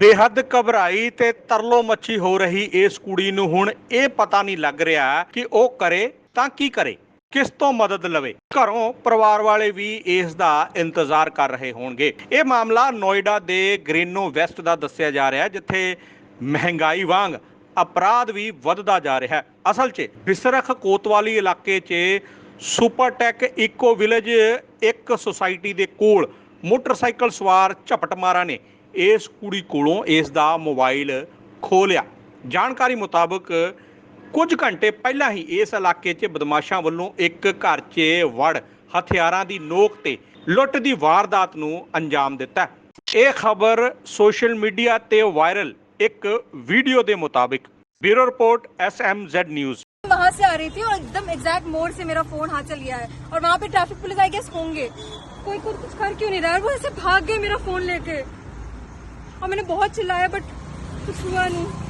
ਬੇਹੱਦ ਘਬਰਾਈ ਤੇ ਤਰਲੋ ਮੱਛੀ ਹੋ ਰਹੀ ਇਸ ਕੁੜੀ ਨੂੰ ਹੁਣ ਇਹ ਪਤਾ ਨਹੀਂ ਲੱਗ ਰਿਹਾ ਕਿ ਉਹ ਕਰੇ ਤਾਂ ਕੀ ਕਰੇ, ਕਿਸ ਤੋਂ ਮਦਦ ਲਵੇ। ਘਰੋਂ ਪਰਿਵਾਰ ਵਾਲੇ ਵੀ ਇਸ ਦਾ ਇੰਤਜ਼ਾਰ ਕਰ ਰਹੇ ਹੋਣਗੇ। ਇਹ ਮਾਮਲਾ ਨੋਇਡਾ ਦੇ ਗ੍ਰੀਨੋ ਵੈਸਟ ਦਾ ਦੱਸਿਆ ਜਾ ਰਿਹਾ ਹੈ, ਜਿੱਥੇ ਮਹਿੰਗਾਈ ਵਾਂਗ ਅਪਰਾਧ ਵੀ ਵੱਧਦਾ ਜਾ ਰਿਹਾ ਹੈ। ਅਸਲ 'ਚ ਬਿਸਰਖ ਕੋਤਵਾਲੀ ਇਲਾਕੇ 'ਚ ਸੁਪਰਟੈਕ ਇਕੋ ਵਿਲੇਜ ਇੱਕ ਸੁਸਾਇਟੀ ਦੇ ਕੋਲ ਮੋਟਰਸਾਈਕਲ ਸਵਾਰ ਝਪਟਮਾਰਾਂ ਨੇ। ਇਸ ਕੁੜੀ ਕੋਲੋਂ ਇਸ ਦਾ ਮੋਬਾਈਲ ਖੋ ਲਿਆ ਜਾਣਕਾਰੀ ਮੁਤਾਬਕ ਕੁਝ ਘੰਟੇ ਪਹਿਲਾਂ ਹੀ ਇਸ ਇਲਾਕੇ 'ਚ ਬਦਮਾਸ਼ਾਂ ਵੱਲੋਂ ਇੱਕ ਘਰ 'ਚ ਵੜ ਹਥਿਆਰਾਂ ਦੀ ਨੋਕ ਤੇ ਲੁੱਟ ਦੀ ਵਾਰਦਾਤ ਨੂੰ ਅੰਜਾਮ ਦਿੱਤਾ। ਇਹ ਖਬਰ ਸੋਸ਼ਲ ਮੀਡੀਆ ਤੇ ਵਾਇਰਲ ਇੱਕ ਵੀਡੀਓ ਦੇ ਮੁਤਾਬਕ। Bureau report S M Z news वहाँ से आ रही थी और एकदम एग्जैक्ट मोड़ से मेरा फोन हाथ चल गया है और वहाँ पे ट्रैफिक पुलिस आई गेस होंगे। कोई कुछ कर क्यों नहीं रहा है? वो ऐसे भाग गए मेरा फोन और मैंने बहुत चिल्लाया बट कुछ हुआ नहीं